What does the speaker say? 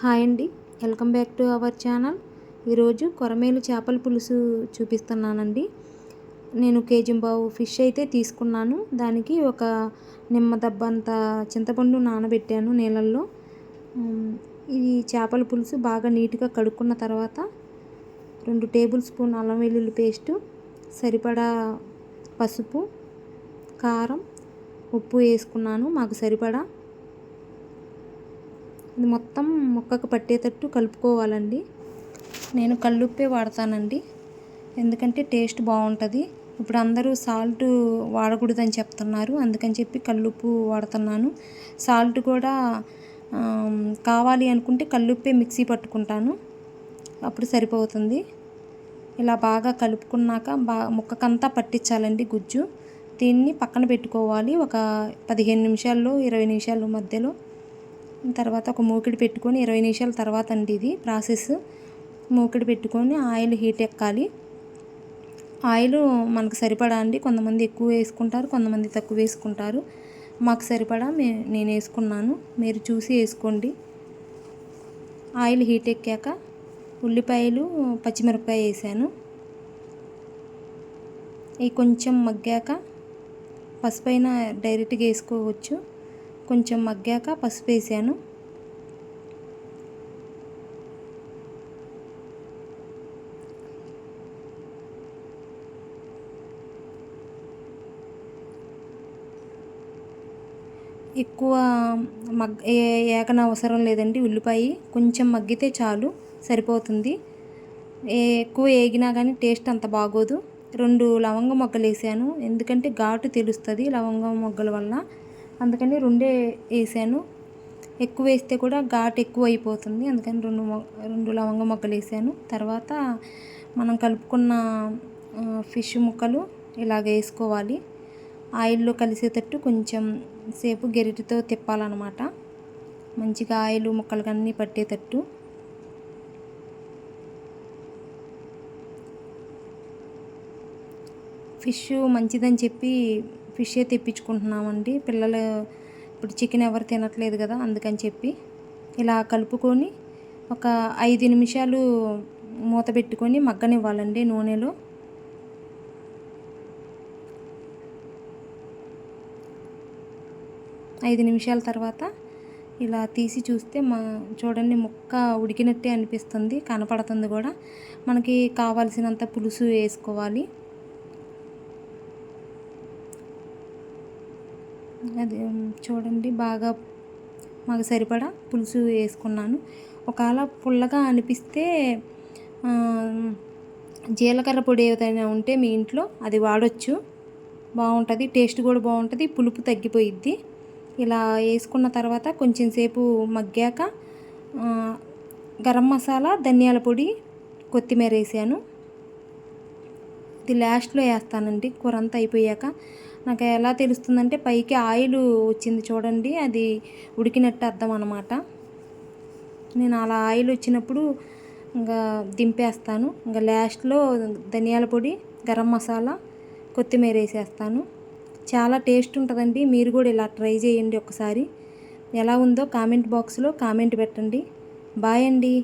Hi అండి. Welcome back to our channel. ఈరోజు కొరమేలు చేపల పులుసు చూపిస్తున్నానండి. నేను కేజీ బావు ఫిష్ అయితే తీసుకున్నాను. దానికి ఒక నిమ్మ దబ్బంత చింతపండు నానబెట్టాను నీళ్ళల్లో ఇది ఈ చేపల పులుసు బాగా నీట్గా కడుక్కున్న తర్వాత రెండు టేబుల్ స్పూన్ అల్లం వెల్లుల్లి పేస్టు సరిపడా పసుపు కారం ఉప్పు వేసుకున్నాను. మాకు సరిపడా ఇది మొత్తం ముక్కకు పట్టేటట్టు కలుపుకోవాలండి. నేను కల్లుప్పే వాడతానండి. ఎందుకంటే టేస్ట్ బాగుంటుంది. ఇప్పుడు అందరూ సాల్ట్ వాడకూడదని చెప్తున్నారు. అందుకని చెప్పి కల్లుప్పు వాడుతున్నాను. సాల్ట్ కూడా కావాలి అనుకుంటే కల్లుప్పే మిక్సీ పట్టుకుంటాను. అప్పుడు సరిపోతుంది. ఇలా బాగా కలుపుకున్నాక బా ముక్కకంతా పట్టించాలండి గుజ్జు. దీన్ని పక్కన పెట్టుకోవాలి. ఒక పదిహేను నిమిషాల్లో ఇరవై నిమిషాల మధ్యలో తర్వాత ఒక మూకిడి పెట్టుకొని ఇరవై నిమిషాల తర్వాత అండి ఇది ప్రాసెస్. మూకిడి పెట్టుకొని ఆయిల్ హీట్ ఎక్కాలి. ఆయిల్ మనకు సరిపడా అండి? కొంతమంది ఎక్కువ వేసుకుంటారు కొంతమంది తక్కువ వేసుకుంటారు. మాకు సరిపడా మే నేను వేసుకున్నాను. మీరు చూసి వేసుకోండి. ఆయిల్ హీట్ ఎక్కాక ఉల్లిపాయలు పచ్చిమిరపకాయ వేసాను. ఇవి కొంచెం మగ్గాక పసుపు అయినా డైరెక్ట్గా వేసుకోవచ్చు. కొంచెం మగ్గాక పసుపు వేసాను. ఎక్కువ మగ్ ఏ- ఏకన అవసరం లేదండి ఉల్లిపాయ. కొంచెం మగ్గితే చాలు సరిపోతుంది. ఏ- ఎక్కువ వేగినా కానీ టేస్ట్ అంత బాగోదు. రెండు లవంగ మొగ్గలు వేసాను ఎందుకంటే ఘాటు తెలుస్తుంది లవంగ మొగ్గల వల్ల అందుకని రెండే వేసాను. ఎక్కువ వేస్తే కూడా ఘాటు ఎక్కువ అయిపోతుంది. అందుకని రెండు మొ రెండు లవంగ మొగ్గలు వేసాను. తర్వాత మనం కలుపుకున్న ఫిష్ ముక్కలు ఇలాగ వేసుకోవాలి. ఆయిల్లో కలిసేటట్టు కొంచెం సేపు గెరిటితో తిప్పాలన్నమాట. మంచిగా ఆయిల్ ముక్కలు అన్నీ పట్టేటట్టు. ఫిష్ మంచిదని చెప్పి ఫిషే తెప్పించుకుంటున్నామండి. పిల్లలు ఇప్పుడు చికెన్ ఎవరు తినట్లేదు కదా అందుకని చెప్పి ఇలా కలుపుకొని ఒక ఐదు నిమిషాలు మూత పెట్టుకొని మగ్గనివ్వాలండి నూనెలో. ఐదు నిమిషాల తర్వాత ఇలా తీసి చూస్తే మా చూడండి ముక్క ఉడికినట్టే అనిపిస్తుంది కనపడుతుంది కూడా. మనకి కావాల్సినంత పులుసు వేసుకోవాలి. అది చూడండి బాగా మాకు సరిపడా పులుసు వేసుకున్నాను. ఒకవేళ పుల్లగా అనిపిస్తే జీలకర్ర పొడి ఏదైనా ఉంటే మీ ఇంట్లో అది వాడొచ్చు. బాగుంటుంది టేస్ట్ కూడా బాగుంటుంది పులుపు తగ్గిపోయిద్ది. ఇలా వేసుకున్న తర్వాత కొంచెం సేపు మగ్గాక గరం మసాలా ధనియాల పొడి కొత్తిమీర వేసాను. ఇది లాస్ట్లో వేస్తానండి కూర అంతా అయిపోయాక. నాకు ఎలా తెలుస్తుందంటే పైకి ఆయిల్ వచ్చింది చూడండి అది ఉడికినట్టు అర్థం అనమాట నేను అలా ఆయిల్ వచ్చినప్పుడు ఇంకా దింపేస్తాను. ఇంకా లాస్ట్లో ధనియాల పొడి గరం మసాలా కొత్తిమీర వేసేస్తాను. చాలా టేస్ట్ ఉంటుందండి. మీరు కూడా ఇలా ట్రై చేయండి ఒకసారి. ఎలా ఉందో కామెంట్ బాక్స్లో కామెంట్ పెట్టండి. బాయ్ అండి.